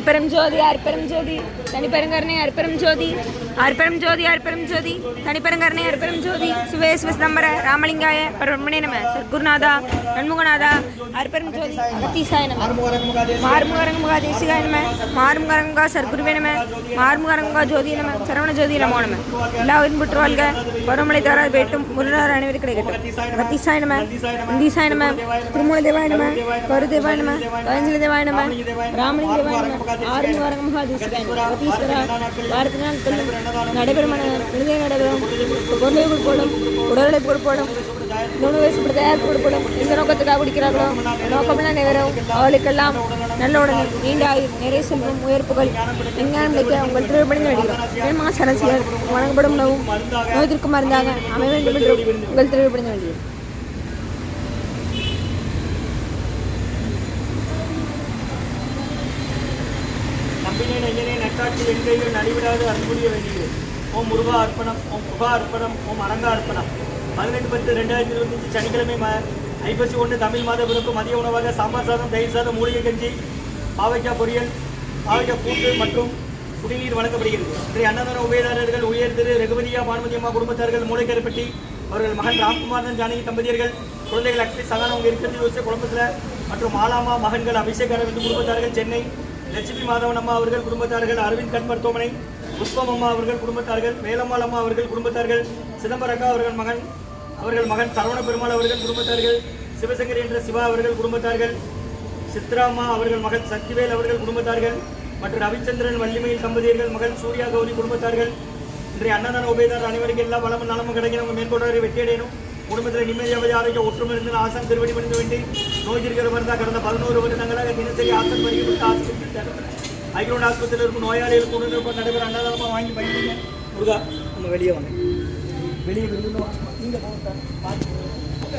அற்பரம் ஜோதி அற்பரம் ஜோதி. தனிப்பெருங்கருணை அற்பரம் ஜோதி. அற்பரம் ஜோதி அற்பரம் ஜோதி. தனிப்பெருங்கருணை அற்பரம் ஜோதி. சிவே சிவஸ்தம்பர ராமலிங்காய பரமணே நம. சத்குருநாதா நன்முகநாதா அற்பரம் ஜோதி. அகத்தீசாய நம. மார்முகரங்கா தேசிகாய நம. மார்முகரங்கா சர்க்குருவே நம. மார்முகரங்கா ஜோதி நம. சரவண ஜோதி நமோ நம. எல்லா உயிரும் வாழ்க. பருவமழை தாரா வேட்டும். முருகர் அனைவருக்கு கிடைக்கட்டும் அகத்தீசாய நம. இந்தீசாய நம. திருமூல தேவாய நம. கரு தேவாய நம. கவஞ்சலி தேவாய நம. ராமலிங்க தேவாய நம. ஆறுமுகரங்க தேசிகாய நம. அகத்தீஸ்வரா. வாரத்தினால் நாட்களும் நடைபெறுமான விடுதலை நடைபெறும் பொருளை கொடுப்போடும் உடல்நிலை கொடுப்போடும் நூறு வயசு தயார் கொடுப்போடும் எந்த நோக்கத்துக்காக குடிக்கிறார்களோ நோக்கமெல்லாம் நிகரும் அவளுக்கெல்லாம் நல்ல உடனே நீண்ட ஆயுள் நிறைய செல்வம் உயர்ப்புகள் விஞ்ஞானம் கிடைக்க உங்கள் திருவிழந்து வேண்டுகிறோம் மாச அரசியல் வழங்கப்படும் உணவும் நோய்த்திற்கு மருந்தாக அமைய வேண்டும் என்று உங்கள் திருவிழந்து வேண்டுகிறோம் நெஞ்சனே நட்டாட்சி என்கையில் நலிவிடாது அன்புரிய வேண்டியது ஓம் முருகா அர்ப்பணம் ஓம் குகா அர்ப்பணம் ஓம் அரங்கா அர்ப்பணம். பதினெட்டு பத்து ரெண்டாயிரத்தி இருபத்தஞ்சு சனிக்கிழமை ம ஐப்பசி ஒன்று தமிழ் மாத பிறப்பு மதிய உணவாக சாம்பார் சாதம் தயிர் சாதம் மூலிகை கஞ்சி பாவைக்காய் பொரியல் பாவைக்காய் கூட்டு மற்றும் குடிநீர் வழங்கப்படுகிறது. இன்றைய அன்னதான உபயதாரர்கள் உயர் திரு ரகுபதியா பானுமதி அம்மா குடும்பத்தார்கள் மூளைக்கரைப்பட்டி அவர்கள் மகன் ராம்குமாரன் ஜானகி தம்பதியர்கள் குழந்தைகள் அக்ஷய் சகானம் அவங்க இருக்கிறது யோசிச்ச குடும்பத்தில் மற்றும் மாலாமா மகன்கள் அபிஷேக் அரவிந்த் குடும்பத்தார்கள் சென்னை லட்சுமி மாதவன் அம்மா அவர்கள் குடும்பத்தார்கள் அரவிந்த் கண் மருத்துவமனை புஷ்பம் அம்மா அவர்கள் குடும்பத்தார்கள் வேலம்மாள் அம்மா அவர்கள் குடும்பத்தார்கள் சிதம்பரக்கா அவர்கள் மகன் அவர்கள் மகன் சரவண பெருமாள் அவர்கள் குடும்பத்தார்கள் சிவசங்கரி என்ற சிவா அவர்கள் குடும்பத்தார்கள் சித்ராமா அவர்கள் மகன் சக்திவேல் அவர்கள் குடும்பத்தார்கள் மற்றும் ரவிச்சந்திரன் வள்ளிமையில் தம்பதியர்கள் மகன் சூர்யா கௌரி குடும்பத்தார்கள். இன்றைய அன்னதான உபயதாரர் அனைவருக்கும் எல்லா வளமும் நலமும் கிடைக்கணும். மேற்கொண்டவரை வெற்றியடையணும். குடும்பத்தில் நிம்மதியாக ஆரோக்கிய ஒற்றுமை இருந்து ஆசான் திருவடி பணிந்து வேண்டி நோய் இருக்கிற மருந்தா கடந்த பதினோரு வருடங்களாக தினசரி ஆசன் வருகிறது ஆஸ்பத்திரி ஐக்ரோன் ஆஸ்பத்திரியில் இருக்கும் நோயாளிகள் உடனே நடைபெற அன்னதானமாக வாங்கி பயன்படுங்க முருகா நம்ம வெளியே வாங்க. வெளியே வெளியே நீங்கள் போங்க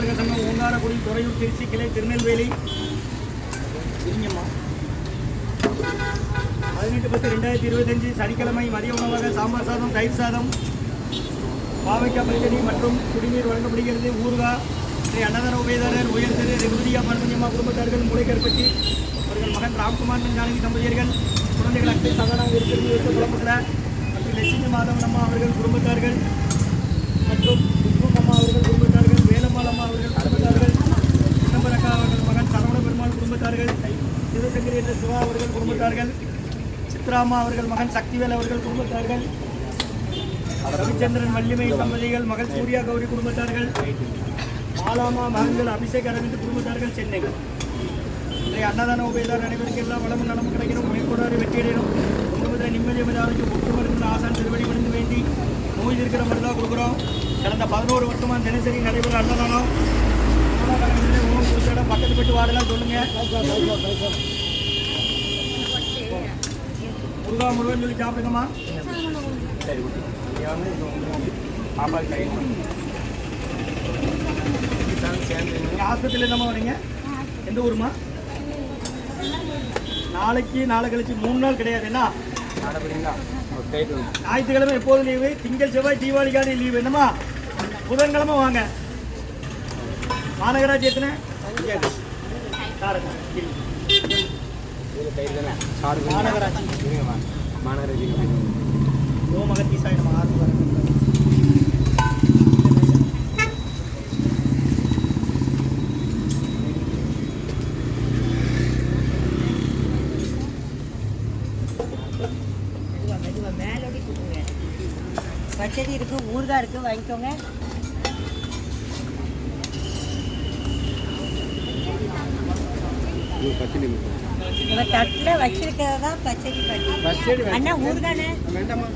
தொழிலாளர்கள் சங்கம் ஓங்காரக்குடி துறையூர் திருச்சி கிளை திருநெல்வேலி. பதினெட்டு பத்து ரெண்டாயிரத்தி இருபத்தஞ்சு சனிக்கிழமை மதிய உணவாக சாம்பார் சாதம் தயிர் சாதம் பாவைக்காய் பச்சடி மற்றும் குடிநீர் வழங்கப்படுகிறது. ஊர்கா ஸ்ரீ அன்னதான உபயதாரர் உயர் திரு ரெகுதியா பரமஞ்சம்மா குடும்பத்தார்கள் மூளைக்கருப்பட்டி அவர்கள் மகன் ராம்குமார் ஜானகி தம்பதியர்கள் குழந்தைகள் அத்தை சாதாரண இருக்கிறது குழம்புல மற்றும் லட்சுமி மாதவன் அம்மா அவர்கள் குடும்பத்தார்கள் மற்றும் அம்மா அவர்கள் குடும்ப அம்மா அவர்கள் குடும்பத்தார்கள் சிதம்பரக்கா அவர்கள் மகன் சரவண பெருமாள் குடும்பத்தார்கள் சிவசங்கரி என்ற சிவா அவர்கள் குடும்பத்தார்கள் சித்ராமா அவர்கள் மகன் சக்திவேல் அவர்கள் குடும்பத்தார்கள் ரவிச்சந்திரன் வள்ளிமை தம்பதிகள் மகள் சூர்யா கௌரி குடும்பத்தார்கள் மாலாமா மகன்கள் அபிஷேக் அரவிந்த் குடும்பத்தார்கள் சென்னை. இன்றைய அன்னதான உபயதார் அனைவருக்கு எல்லாம் வளமும் நலமும் கிடைக்கணும் மேற்கொண்டாரு வெற்றியடையணும் குடும்பத்தில் நிம்மதி ஆரோக்கியம் ஒற்றுமை ஆசான் திருவடி விழுந்து நோய் இருக்கிற மாதிரி தான் கொடுக்குறோம். கடந்த பதினோரு வருஷமா தினசரி நடைபெற அன்னதானம். உணவு கொடுத்த இடம் பக்கத்து பெட்டு வாடலாம் சொல்லுங்க. முருகா முருகன் சொல்லி சாப்பிடுங்கம்மா. நீங்கள் ஆஸ்பத்திரியில் என்னம்மா வரீங்க? எந்த ஊருமா நாளைக்கு நாளை கழிச்சு மூணு நாள் கிடையாது. என்ன? ஞாயிற்றுக்கிழமை எப்போதும் லீவு. திங்கள் செவ்வாய் தீபாவளிக்கான லீவு. என்னம்மா? புதன்கிழமை வாங்க. மாநகராட்சி எத்தனை? காரைக்குடி. மாநகராட்சி. ஓம் அகத்தீசாய நம ஆறு பச்சடி இருக்கு ஊறுகாய் இருக்கு வாங்கிக்கோங்க. தட்டுல வச்சிருக்கிறது பச்சடி பச்சடி அண்ணா ஊறுகானே வேண்டாமா